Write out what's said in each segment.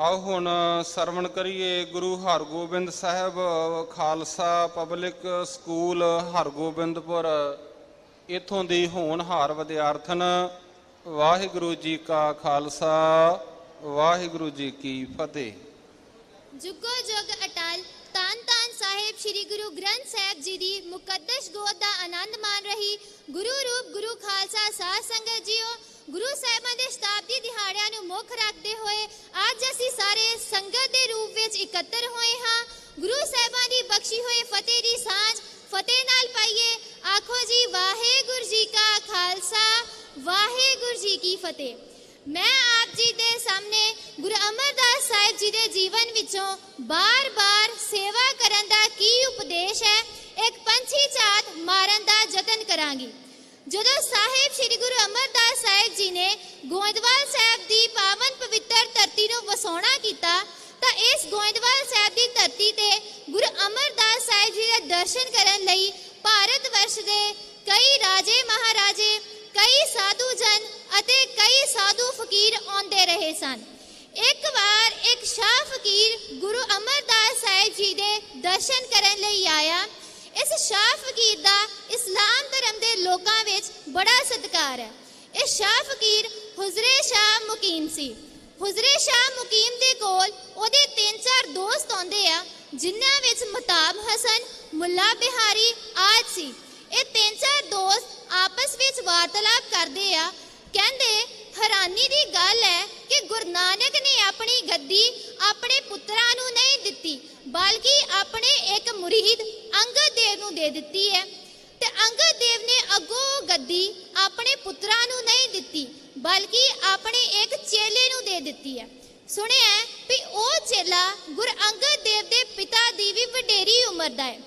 ਆਓ ਹੁਣ ਸਰਵਣ ਕਰੀਏ ਗੁਰੂ ਹਰਗੋਬਿੰਦ ਸਾਹਿਬ ਖਾਲਸਾ ਪਬਲਿਕ ਸਕੂਲ ਹਰਗੋਬਿੰਦਪੁਰ। ਇਥੋਂ ਦੀ ਹੋਣਹਾਰ ਵਿਦਿਆਰਥਣ, ਵਾਹਿਗੁਰੂ ਜੀ ਕਾ ਖਾਲਸਾ, ਵਾਹਿਗੁਰੂ ਜੀ ਕੀ ਫਤਿਹ। ਜੁਗੋ ਜੁਗ ਅਟਲ, ਤਨ ਤਨ ਸਾਹਿਬ ਸ੍ਰੀ ਗੁਰੂ ਗ੍ਰੰਥ ਸਾਹਿਬ ਜੀ ਦੀ ਮੁਕੱਦਸ ਗੋਦ ਦਾ ਆਨੰਦ ਮਾਣ ਰਹੀ ਗੁਰੂ ਰੂਪ ਗੁਰੂ ਖਾਲਸਾ ਸਾਧ ਸੰਗਤ ਜੀਓ। ਗੁਰੂ ਸਾਹਿਬਾਂ ਦੇ ਸ਼ਤਾਬਦੀ ਦਿਹਾੜਿਆਂ ਨੂੰ ਮੁੱਖ ਰੱਖਦੇ ਹੋਏ ਅੱਜ ਅਸੀਂ ਸਾਰੇ ਸੰਗਤ ਦੇ ਰੂਪ ਵਿੱਚ ਇਕੱਤਰ ਹੋਏ ਹਾਂ। ਗੁਰੂ ਸਾਹਿਬਾਂ ਦੀ ਬਖਸ਼ੀ ਹੋਈ ਫਤਿਹ ਦੀ ਸਾਂਝ ਫਤਿਹ ਨਾਲ ਪਾਈਏ। ਆਖੋ ਜੀ, ਵਾਹਿਗੁਰੂ ਜੀ ਕਾ ਖਾਲਸਾ, ਵਾਹਿਗੁਰੂ ਜੀ ਕੀ ਫਤਿਹ। ਮੈਂ ਆਪ ਜੀ ਦੇ ਸਾਹਮਣੇ ਗੁਰੂ ਅਮਰਦਾਸ ਸਾਹਿਬ ਜੀ ਦੇ ਜੀਵਨ ਵਿੱਚੋਂ ਬਾਰ-ਬਾਰ ਸੇਵਾ ਕਰਨ ਦਾ ਕੀ ਉਪਦੇਸ਼ ਹੈ, ਇੱਕ ਪੰਛੀ ਝਾਤ ਮਾਰਨ ਦਾ ਯਤਨ ਕਰਾਂਗੀ। ਜਦੋਂ ਸਾਹਿਬ ਸ੍ਰੀ ਗੁਰੂ ਅਮਰਦਾਸ ਸਾਹਿਬ ਗੋਇੰਦਵਾਲ ਸਾਹਿਬ ਦੀ ਪਾਵਨ ਪਵਿੱਤਰ ਧਰਤੀ ਨੂੰ ਵਸਾਉਣਾ ਕੀਤਾ, ਤਾਂ ਇਸ ਗੋਇੰਦਵਾਲ ਸਾਹਿਬ ਦੀ ਧਰਤੀ ਤੇ ਗੁਰੂ ਅਮਰਦਾਸ ਸਾਹਿਬ ਜੀ ਦੇ ਦਰਸ਼ਨ ਕਰਨ ਲਈ ਭਾਰਤ ਵਰਸ਼ ਦੇ ਕਈ ਰਾਜੇ ਮਹਾਰਾਜੇ, ਕਈ ਸਾਧੂ ਜਨ ਅਤੇ ਕਈ ਸਾਧੂ ਫਕੀਰ ਆਉਂਦੇ ਰਹੇ ਸਨ। ਇੱਕ ਵਾਰ ਇੱਕ ਸ਼ਾਹ ਫਕੀਰ ਗੁਰੂ ਅਮਰਦਾਸ ਸਾਹਿਬ ਜੀ ਦੇ ਦਰਸ਼ਨ ਕਰਨ ਲਈ ਆਇਆ। ਇਸ ਸ਼ਾਹ ਫਕੀਰ ਦਾ ਇਸਲਾਮ ਧਰਮ ਦੇ ਲੋਕਾਂ ਵਿੱਚ ਬੜਾ ਸਤਿਕਾਰ ਹੈ। ਇਹ ਸ਼ਾਹ ਫਕੀਰ ਹੁਜ਼ਰੇ ਸ਼ਾਹ ਮੁਕੀਮ ਸੀ। ਹੁਜ਼ਰੇ ਸ਼ਾਹ ਮੁਕੀਮ ਦੇ ਕੋਲ ਉਹਦੇ ਤਿੰਨ ਚਾਰ ਦੋਸਤ ਆਉਂਦੇ ਆ, ਜਿਨ੍ਹਾਂ ਵਿੱਚ ਮਤਾਬ ਹਸਨ, ਮੁੱਲਾ ਬਿਹਾਰੀ ਆਦਿ ਸੀ। ਇਹ ਤਿੰਨ ਚਾਰ ਦੋਸਤ ਆਪਸ ਵਿੱਚ ਵਾਰਤਾਲਾਪ ਕਰਦੇ ਆ। ਕਹਿੰਦੇ, ਹੈਰਾਨੀ ਦੀ ਗੱਲ ਹੈ ਕਿ ਗੁਰੂ ਨਾਨਕ ਨੇ ਆਪਣੀ ਗੱਦੀ ਆਪਣੇ ਪੁੱਤਰਾਂ ਨੂੰ ਨਹੀਂ ਦਿੱਤੀ, ਬਲਕਿ ਆਪਣੇ ਇੱਕ ਮੁਰੀਦ ਅੰਗਦ ਦੇਵ ਨੂੰ ਦੇ ਦਿੱਤੀ ਹੈ। ਤੇ ਅੰਗਦ ਦੇਵ ਨੇ ਅੱਗੋਂ ਗੱਦੀ ਆਪਣੇ ਪੁੱਤਰਾਂ ਨੂੰ ਨਹੀਂ ਦਿੱਤੀ, ਬਲਕਿ ਆਪਣੇ ਇੱਕ ਚੇਲੇ ਨੂੰ ਦੇ ਦਿੱਤੀ ਹੈ। ਸੁਣਿਆ ਵੀ ਉਹ ਚੇਲਾ ਗੁਰੂ ਅੰਗਦ ਦੇਵ ਦੇ ਪਿਤਾ ਦੀ ਵੀ ਵਡੇਰੀ ਉਮਰ ਦਾ ਹੈ।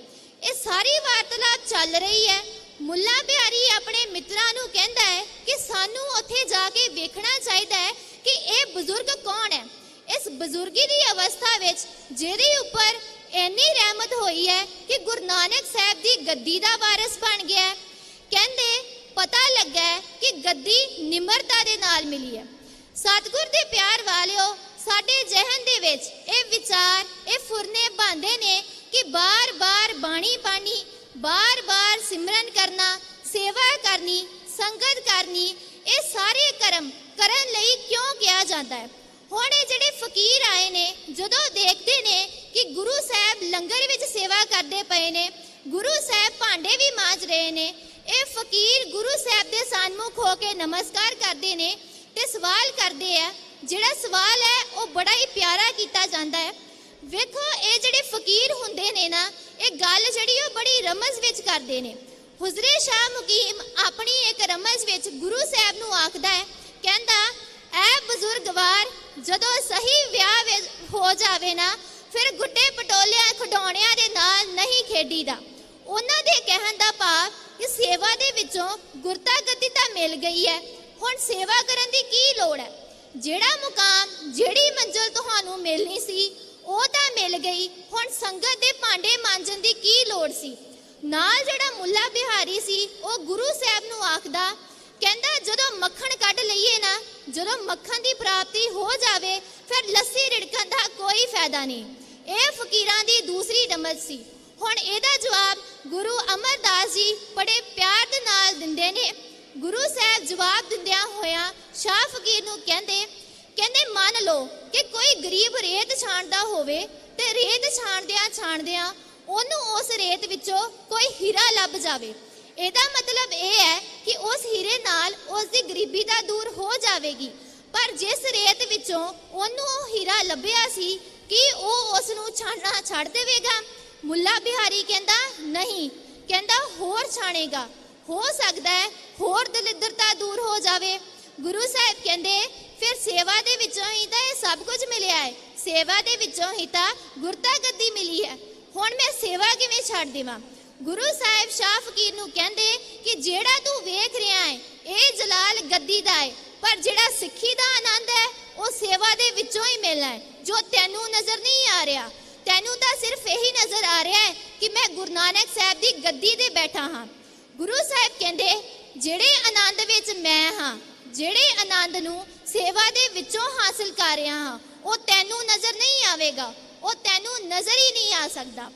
ਇਹ ਸਾਰੀ ਵਾਰਤਾਲਾਪ ਚੱਲ ਰਹੀ ਹੈ। ਮੁੱਲਾ ਬਿਹਾਰੀ ਆਪਣੇ ਮਿੱਤਰਾਂ ਨੂੰ ਕਹਿੰਦਾ ਹੈ ਕਿ ਸਾਨੂੰ ਉੱਥੇ ਜਾ ਕੇ ਵੇਖਣਾ ਚਾਹੀਦਾ ਹੈ ਕਿ ਇਹ ਬਜ਼ੁਰਗ ਕੌਣ ਹੈ। ਇਸ ਬਜ਼ੁਰਗੀ ਦੀ ਅਵਸਥਾ ਵਿੱਚ ਜਿਹਦੇ ਉੱਪਰ ਇੰਨੀ ਰਹਿਮਤ ਹੋਈ ਹੈ ਕਿ ਗੁਰੂ ਨਾਨਕ ਸਾਹਿਬ ਦੀ ਗੱਦੀ ਦਾ ਵਾਰਿਸ ਬਣ ਗਿਆ ਕਹਿੰਦੇ, ਪਤਾ ਲੱਗਾ ਕਿ ਗੱਦੀ ਨਿਮਰਤਾ ਦੇ ਨਾਲ ਮਿਲੀ ਹੈ। ਸਤਿਗੁਰ ਦੇ ਪਿਆਰ ਵਾਲਿਓ, ਸਾਡੇ ਜਹਨ ਦੇ ਵਿੱਚ ਇਹ ਵਿਚਾਰ, ਇਹ ਫੁਰਨੇ ਬਾਂਦੇ ਨੇ ਕਿ ਬਾਰ-ਬਾਰ ਬਾਣੀ ਪਾਣੀ ਬਾਰ-ਬਾਰ ਸਿਮਰਨ ਕਰਨਾ, ਸੇਵਾ ਕਰਨੀ, ਸੰਗਤ ਕਰਨੀ, ਇਹ ਸਾਰੇ ਕਰਮ ਕਰਨ ਲਈ ਕਿਉਂ ਕਿਹਾ ਜਾਂਦਾ ਹੈ? ਹੁਣ ਇਹ ਜਿਹੜੇ ਫਕੀਰ ਆਏ ਨੇ, ਜਦੋਂ ਦੇਖਦੇ ਨੇ ਕਿ ਗੁਰੂ ਸਾਹਿਬ ਲੰਗਰ ਵਿੱਚ ਸੇਵਾ ਕਰਦੇ ਪਏ ਨੇ, ਗੁਰੂ ਸਾਹਿਬ ਭਾਂਡੇ ਵੀ ਮਾਂਜ ਰਹੇ ਨੇ, ਇਹ ਫਕੀਰ ਗੁਰੂ ਸਾਹਿਬ ਦੇ ਸਨਮੁਖ ਹੋ ਕੇ ਨਮਸਕਾਰ ਕਰਦੇ ਨੇ ਤੇ ਸਵਾਲ ਕਰਦੇ ਆ, ਜਿਹੜਾ ਸਵਾਲ ਹੈ, ਉਹ ਬੜਾ ਹੀ ਪਿਆਰਾ ਕੀਤਾ ਜਾਂਦਾ ਹੈ। ਵੇਖੋ, ਇਹ ਜਿਹੜੇ ਫਕੀਰ ਹੁੰਦੇ ਨੇ ਨਾ, ਇਹ ਗੱਲ ਜਿਹੜੀ ਉਹ ਬੜੀ ਰਮਜ਼ ਵਿੱਚ ਕਰਦੇ ਨੇ। ਹੁਜ਼ਰੇ ਸ਼ਾਹ ਮੁਕੀਮ ਆਪਣੀ ਇੱਕ ਰਮਜ਼ ਵਿੱਚ ਗੁਰੂ ਸਾਹਿਬ ਨੂੰ ਆਖਦਾ ਹੈ, ਕਹਿੰਦਾ, ਐ ਬਜ਼ੁਰਗਵਾਰ ਜਦੋਂ ਸਹੀ ਵਿਆਹ ਹੋ ਜਾਵੇ ਨਾ, ਫਿਰ ਗੁੱਡੇ ਪਟੋਲਿਆਂ ਖਡੌਣਿਆਂ ਦੇ ਨਾਲ ਨਹੀਂ ਖੇਡੀਦਾ। ਉਹਨਾਂ ਦੇ ਕਹਿਣ ਦਾ ਭਾਵ ਕਿ ਸੇਵਾ ਦੇ ਵਿੱਚੋਂ ਗੁਰਤਾ ਗੱਦੀ ਤਾਂ ਮਿਲ ਗਈ ਹੈ। ਹੁਣ ਸੇਵਾ ਕਰਨ ਦੀ ਕੀ ਲੋੜ ਹੈ? ਜਿਹੜਾ ਮੁਕਾਮ, ਜਿਹੜੀ ਮੰਜ਼ਲ ਤੁਹਾਨੂੰ ਮਿਲਣੀ ਸੀ, ਉਹ ਤਾਂ ਮਿਲ ਗਈ। ਹੁਣ ਸੰਗਤ ਦੇ ਭਾਂਡੇ ਮਾਂਜਣ ਦੀ ਕੀ ਲੋੜ ਸੀ? ਨਾਲ ਜਿਹੜਾ ਮੁੱਲਾ ਬਿਹਾਰੀ ਸੀ, ਉਹ ਗੁਰੂ ਸਾਹਿਬ ਨੂੰ ਆਖਦਾ ਕਹਿੰਦਾ ਜਦੋਂ ਮੱਖਣ ਕੱਢ ਲਈਏ ਨਾ, ਜਦੋਂ ਮੱਖਣ ਦੀ ਪ੍ਰਾਪਤੀ ਹੋ ਜਾਵੇ, ਫਿਰ ਲੱਸੀ ਰਿੜਕਣ ਦਾ ਕੋਈ ਫਾਇਦਾ ਨਹੀਂ। ਇਹ ਫਕੀਰਾਂ ਦੀ ਦੂਸਰੀ ਰਮਜ਼ ਸੀ। ਹੁਣ ਇਹਦਾ ਜਵਾਬ ਗੁਰੂ ਅਮਰਦਾਸ ਜੀ ਬੜੇ ਪਿਆਰ ਦੇ ਨਾਲ ਦਿੰਦੇ ਨੇ। ਗੁਰੂ ਸਾਹਿਬ ਜਵਾਬ ਦਿੰਦਿਆਂ ਹੋਇਆਂ ਸ਼ਾਹ ਫਕੀਰ ਨੂੰ ਕਹਿੰਦੇ ਕਹਿੰਦੇ, ਮੰਨ ਲਓ ਕਿ ਕੋਈ ਗਰੀਬ ਰੇਤ ਛਾਣਦਾ ਹੋਵੇ ਤੇ ਰੇਤ ਛਾਣਦਿਆਂ ਛਾਣਦਿਆਂ ਉਹਨੂੰ ਉਸ ਰੇਤ ਵਿੱਚੋਂ ਕੋਈ ਹੀਰਾ ਲੱਭ ਜਾਵੇ। ਇਹਦਾ ਮਤਲਬ ਇਹ ਹੈ ਕਿ ਉਸ ਹੀਰੇ ਨਾਲ ਉਸ ਦੀ ਗਰੀਬੀ ਦਾ ਦੂਰ ਹੋ ਜਾਵੇਗੀ। ਪਰ ਜਿਸ ਰੇਤ ਵਿੱਚੋਂ ਉਹਨੂੰ ਉਹ ਹੀਰਾ ਲੱਭਿਆ ਸੀ, ਕਿ ਉਹ ਉਸ ਨੂੰ ਛਾਣਨਾ ਛੱਡ ਦੇਵੇਗਾ? ਮੁੱਲਾ ਬਿਹਾਰੀ ਕਹਿੰਦਾ, ਨਹੀਂ। ਕਹਿੰਦਾ, ਹੋਰ ਛਾਣੇਗਾ। ਹੋ ਸਕਦਾ ਹੈ ਹੋਰ ਦਲਿੱਦਰਤਾ ਦੂਰ ਹੋ ਜਾਵੇ। ਗੁਰੂ ਸਾਹਿਬ ਕਹਿੰਦੇ, ਫਿਰ ਸੇਵਾ ਦੇ ਵਿੱਚੋਂ ਹੀ ਤਾਂ ਇਹ ਸਭ ਕੁਝ ਮਿਲਿਆ ਹੈ। ਸੇਵਾ ਦੇ ਵਿੱਚੋਂ ਹੀ ਤਾਂ ਗੁਰਤਾ ਗੱਦੀ ਮਿਲੀ ਹੈ। ਹੁਣ ਮੈਂ ਸੇਵਾ ਕਿਵੇਂ ਛੱਡ ਦੇਵਾਂ? ਗੁਰੂ ਸਾਹਿਬ ਸ਼ਾਹ ਫਕੀਰ ਨੂੰ ਕਹਿੰਦੇ ਕਿ ਜਿਹੜਾ ਤੂੰ ਵੇਖ ਰਿਹਾ ਹੈ, ਇਹ ਜਲਾਲ ਗੱਦੀ ਦਾ ਹੈ, ਪਰ ਜਿਹੜਾ ਸਿੱਖੀ ਦਾ ਆਨੰਦ ਹੈ, ਉਹ ਸੇਵਾ ਦੇ ਵਿੱਚੋਂ ਹੀ ਮਿਲਣਾ ਹੈ, ਜੋ ਤੈਨੂੰ ਨਜ਼ਰ ਨਹੀਂ ਆ ਰਿਹਾ। ਤੈਨੂੰ ਤਾਂ ਸਿਰਫ ਇਹੀ ਨਜ਼ਰ ਆ ਰਿਹਾ ਹੈ ਕਿ ਮੈਂ ਗੁਰੂ ਨਾਨਕ ਸਾਹਿਬ ਦੀ ਗੱਦੀ ਤੇ ਬੈਠਾ ਹਾਂ। ਗੁਰੂ ਸਾਹਿਬ ਕਹਿੰਦੇ, ਜਿਹੜੇ ਆਨੰਦ ਵਿੱਚ ਮੈਂ ਹਾਂ, ਜਿਹੜੇ ਆਨੰਦ ਨੂੰ ਸੇਵਾ ਦੇ ਵਿੱਚੋਂ ਹਾਸਲ ਕਰ ਰਿਹਾ ਹਾਂ, ਉਹ ਤੈਨੂੰ ਨਜ਼ਰ ਨਹੀਂ ਆਵੇਗਾ, ਉਹ ਤੈਨੂੰ ਨਜ਼ਰ ਹੀ ਨਹੀਂ ਆ ਸਕਦਾ।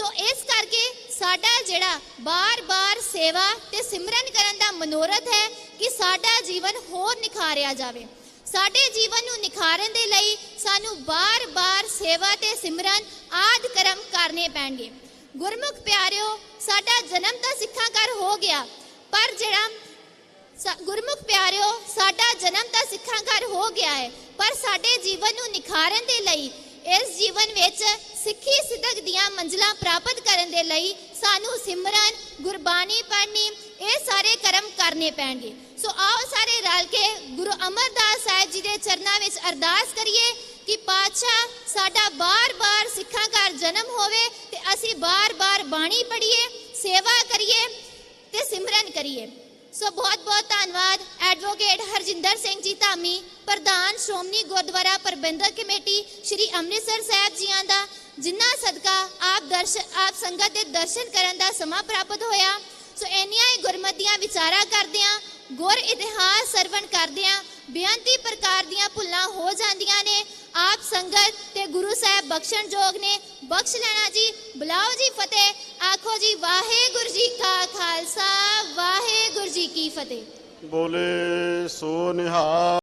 ਸੋ ਇਸ ਕਰਕੇ ਸਾਡਾ ਜਿਹੜਾ ਬਾਰ-ਬਾਰ ਸੇਵਾ ਤੇ ਸਿਮਰਨ ਕਰਨ ਦਾ ਮਨੋਰਥ ਹੈ ਕਿ ਸਾਡਾ ਜੀਵਨ ਹੋਰ ਨਿਖਾਰਿਆ ਜਾਵੇ। ਸਾਡੇ ਜੀਵਨ ਨੂੰ ਨਿਖਾਰਨ ਦੇ ਲਈ ਸਾਨੂੰ ਬਾਰ-ਬਾਰ ਸੇਵਾ ਤੇ ਸਿਮਰਨ ਆਦ ਕਰਮ ਕਰਨੇ ਪੈਣਗੇ। ਗੁਰਮੁਖ ਪਿਆਰਿਓ, ਸਾਡਾ ਜਨਮ ਤਾਂ ਸਿੱਖਾਂ ਘਰ ਹੋ ਗਿਆ, ਪਰ ਜਿਹੜਾ ਗੁਰਮੁਖ ਪਿਆਰਿਓ, ਸਾਡਾ ਜਨਮ ਤਾਂ ਸਿੱਖਾਂ ਘਰ ਹੋ ਗਿਆ ਹੈ, ਪਰ ਸਾਡੇ ਜੀਵਨ ਨੂੰ ਨਿਖਾਰਨ ਦੇ ਲਈ ਇਸ ਜੀਵਨ ਵਿੱਚ ਸਿੱਖੀ ਸਿੱਧਕ ਦੀਆਂ ਮੰਜ਼ਲਾਂ ਪ੍ਰਾਪਤ ਕਰਨ ਦੇ ਲਈ ਸਾਨੂੰ ਸਿਮਰਨ, ਗੁਰਬਾਣੀ ਪੜ੍ਹਨੀ, ਇਹ ਸਾਰੇ ਕਰਮ ਕਰਨੇ ਪੈਣਗੇ। ਸੋ ਆਓ ਸਾਰੇ ਰਲ ਕੇ ਗੁਰੂ ਅਮਰਦਾਸ ਸਾਹਿਬ ਜੀ ਦੇ ਚਰਨਾਂ ਵਿੱਚ ਅਰਦਾਸ ਕਰੀਏ ਕਿ ਪਾਤਸ਼ਾਹ, ਸਾਡਾ ਬਾਰ-ਬਾਰ ਸਿੱਖਾਂ ਘਰ ਜਨਮ ਹੋਵੇ ਤੇ ਅਸੀਂ ਬਾਰ-ਬਾਰ ਬਾਣੀ ਪੜ੍ਹੀਏ, ਸੇਵਾ ਕਰੀਏ ਤੇ ਸਿਮਰਨ ਕਰੀਏ। ਸੋ ਬਹੁਤ ਬਹੁਤ ਧੰਨਵਾਦ ਐਡਵੋਕੇਟ ਹਰਜਿੰਦਰ ਸਿੰਘ ਜੀ ਧਾਮੀ, ਪ੍ਰਧਾਨ ਸ਼੍ਰੋਮਣੀ ਗੁਰਦੁਆਰਾ ਪ੍ਰਬੰਧਕ ਕਮੇਟੀ ਸ੍ਰੀ ਅੰਮ੍ਰਿਤਸਰ ਸਾਹਿਬ ਜੀਆਂ ਦਾ, ਜਿਨ੍ਹਾਂ ਸਦਕਾ ਆਪ ਦਰਸ਼ਨ ਆਪ ਸੰਗਤ ਦੇ ਦਰਸ਼ਨ ਕਰਨ ਦਾ ਸਮਾਂ ਪ੍ਰਾਪਤ ਹੋਇਆ। ਸੋ ਇੰਨੀਆਂ ਹੀ ਗੁਰਮਤੀਆਂ ਵਿਚਾਰਾ ਕਰਦਿਆਂ, ਗੁਰ ਇਤਿਹਾਸ ਸਰਵਣ ਕਰਦਿਆਂ ਬੇਅੰਤੀ ਪ੍ਰਕਾਰ ਦੀਆਂ ਭੁੱਲਾਂ ਹੋ ਜਾਂਦੀਆਂ ਨੇ। ਆਪ ਸੰਗਤ ਤੇ ਗੁਰੂ ਸਾਹਿਬ ਬਖਸ਼ਣ ਜੋਗ ਨੇ। ਬਖਸ਼ ਲੈਣਾ ਜੀ, ਬੁਲਾਓ ਜੀ ਫਤਿਹ। ਆਖੋ ਜੀ, ਵਾਹਿਗੁਰੂ ਜੀ ਕਾ ਖਾਲਸਾ, ਵਾਹਿਗੁਰੂ ਜੀ ਕੀ ਫਤਿਹ। ਬੋਲੇ ਸੋ ਨਿਹਾਲ।